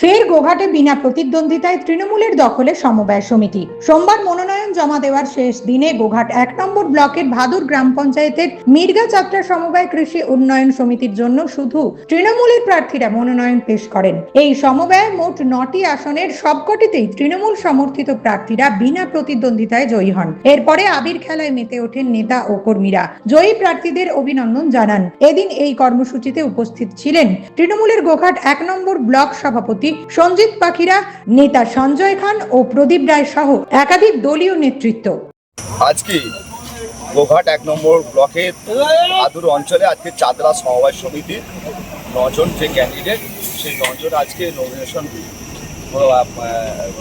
ফের গোঘাটে বিনা প্রতিদ্বন্দ্বিতায় তৃণমূলের দখলে সমবায় সমিতি। সোমবার মনোনয়ন জমা দেওয়ার শেষ দিনে গোঘাট এক নম্বর ব্লকের ভাদুর গ্রাম পঞ্চায়েতের মির্গা যাত্রা সমবায় কৃষি উন্নয়ন সমিতির জন্য শুধু তৃণমূলের প্রার্থীরা মনোনয়ন পেশ করেন। এই সমবায়ে মোট নটি আসনের সবকটিতেই তৃণমূল সমর্থিত প্রার্থীরা বিনা প্রতিদ্বন্দ্বিতায় জয়ী হন। এরপরে আবির খেলায় মেতে ওঠেন নেতা ও কর্মীরা। জয়ী প্রার্থীদের অভিনন্দন জানান। এদিন এই কর্মসূচিতে উপস্থিত ছিলেন তৃণমূলের গোঘাট এক নম্বর ব্লক সভাপতি সঞ্জিত পাখিরা, নেতা সঞ্জয় খান ও প্রদীপ রায় সহ একাধিক দলীয় নেতৃত্ব। আজকে গোঘাট এক নম্বর ব্লকের আদুর অঞ্চলে আজকে চাঁদরা সমবায় সমিতির নজন যে ক্যান্ডিডেট সেই নজন আজকে নমিনেশন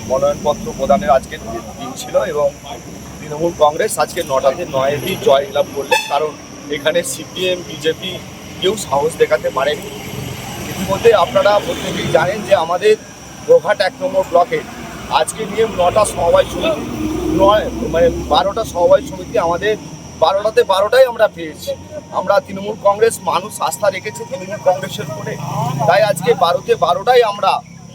মনোনয়নপত্র প্রদানের আজকে দিন ছিল এবং তৃণমূল কংগ্রেস আজকে নটাতে জয় লাভ করলেন। কারণ এখানে সিপিএম, বিজেপি কেউ সাহস দেখাতে পারেনি। ইতিমধ্যে আপনারা প্রত্যেকেই জানেন যে আমাদের গোঘাট এক নম্বর ব্লকে আজকে নিয়ে নটা সমবায় সমিতি, নয় মানে বারোটা সমবায় সমিতি আমাদের বারোটাতে বারোটাই আমরা পেয়েছি। আমরা তৃণমূল কংগ্রেস মানুষ আস্থা রেখেছে তৃণমূল কংগ্রেসের উপরে। তাই আজকে বারোতে বারোটাই আমরা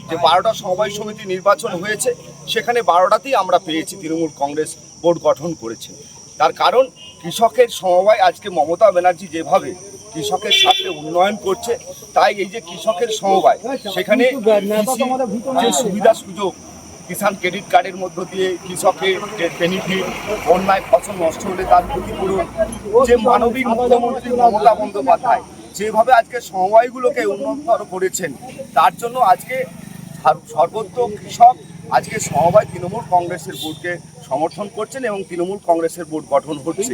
যে বারোটা সমবায় সমিতি নির্বাচন হয়েছে, সেখানে বারোটাতেই আমরা পেয়েছি তৃণমূল কংগ্রেস বোর্ড গঠন করেছে। তার কারণ কৃষকের সমবায় আজকে মমতা ব্যানার্জি যেভাবে কৃষকের সাথে উন্নয়ন করছে, তাই এই যে কৃষকের সমবায়, সেখানে যে সুবিধা সুযোগ, কিষাণ ক্রেডিট কার্ডের মধ্য দিয়ে কৃষকের যে বেনিফিট বন্যায় ফসল নষ্ট হলে তার ক্ষতিপূরণ, যে মানবিক মুখ্যমন্ত্রী মমতা বন্দ্যোপাধ্যায় যেভাবে আজকে সমবায়গুলোকে উন্নততর করেছেন, তার জন্য আজকে সর্বত্র কৃষক আজকে সবাই তৃণমূল কংগ্রেসের বোর্ডকে সমর্থন করছেন এবং তৃণমূল কংগ্রেসের বোর্ড গঠন হচ্ছে।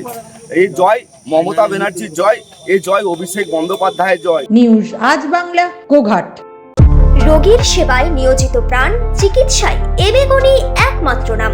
এই জয় মমতা ব্যানার্জির জয় এই জয় অভিষেক বন্দ্যোপাধ্যায়ের জয়। নিউজ আজ বাংলা কোঘাট রোগীর সেবায় নিয়োজিত প্রাণ চিকিৎসায় এবেগুনি একমাত্র নাম।